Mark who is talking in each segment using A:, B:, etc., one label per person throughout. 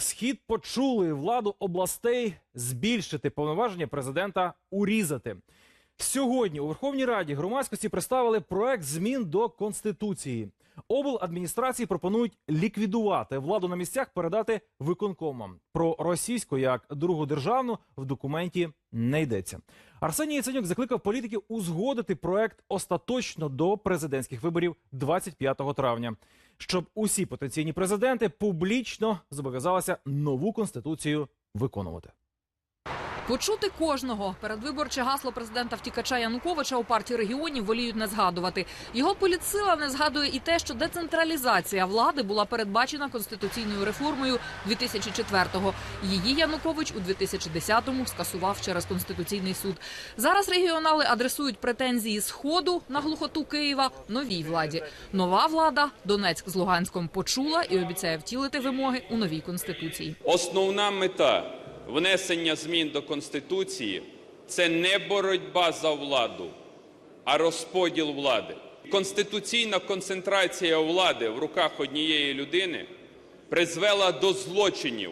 A: Схід почули владу областей збільшити повноваження президента урізати. Сьогодні у Верховній Раді громадськості представили проект змін до конституції. Обладміністрації пропонують ліквідувати владу на місцях, передати виконкомам. Про російську як другу державну в документі не йдеться. Арсеній Яценюк закликав політиків узгодити проект остаточно до президентських виборів 25 травня, щоб усі потенційні президенти публічно зобов'язалися нову конституцію виконувати.
B: Почути кожного передвиборче гасло президента втікача Януковича у партії регіонів воліють не згадувати. Його політсила не згадує і те, що децентралізація влади була передбачена конституційною реформою 2004-го. Її Янукович у 2010-му скасував через конституційний суд. Зараз регіонали адресують претензії сходу на глухоту Києва новій владі. Нова влада Донецьк з Луганськом почула і обіцяє втілити вимоги у новій конституції.
C: Основна мета внесення змін до Конституції це не боротьба за владу, а розподіл влади. Конституційна концентрація влади в руках однієї людини призвела до злочинів,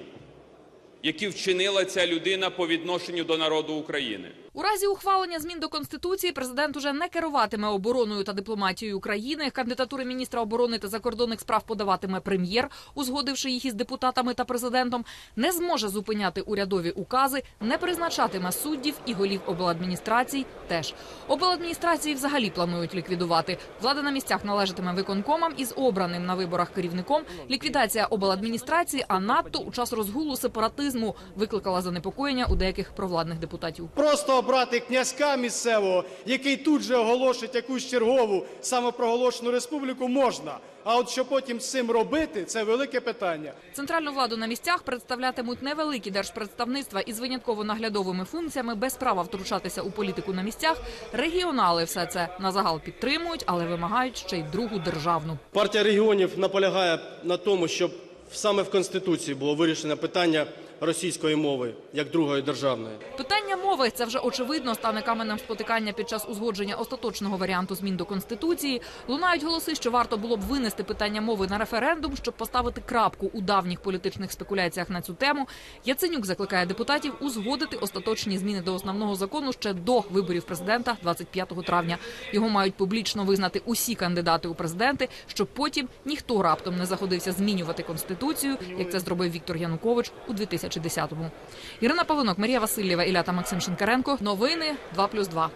C: які вчинила ця людина по відношенню до народу України.
B: У разі ухвалення змін до конституції президент уже не керуватиме обороною та дипломатією України. Кандидатури міністра оборони та закордонних справ подаватиме прем'єр, узгодивши їх із депутатами та президентом. Не зможе зупиняти урядові укази, не призначатиме суддів і голів обладміністрацій. Теж обладміністрації взагалі планують ліквідувати. Влада на місцях належатиме виконкомам із обраним на виборах керівником. Ліквідація обладміністрації, а надто у час розгулу сепаратизму викликала занепокоєння у деяких провладних депутатів.
D: Просто обрати князька місцевого, який тут же оголошить якусь чергову самопроголошену республіку, можна. А от що потім з цим робити, це велике питання.
B: Центральну владу на місцях представлятимуть невеликі держпредставництва із винятково наглядовими функціями, без права втручатися у політику на місцях. Регіонали все це на загал підтримують, але вимагають ще й другу державну.
E: Партія регіонів наполягає на тому, щоб саме в Конституції було вирішено питання російської мови як другої державної.
B: Питання мови це вже очевидно стане каменем спотикання під час узгодження остаточного варіанту змін до конституції. Лунають голоси, що варто було б винести питання мови на референдум, щоб поставити крапку у давніх політичних спекуляціях на цю тему. Яценюк закликає депутатів узгодити остаточні зміни до основного закону ще до виборів президента 25 травня. Його мають публічно визнати усі кандидати у президенти, щоб потім ніхто раптом не заходився змінювати конституцію, як це зробив Віктор Янукович у 2010-му. Ірина Павлинок, Марія Васильєва, Ілята Максим Шинкаренко. Новини 2+,2.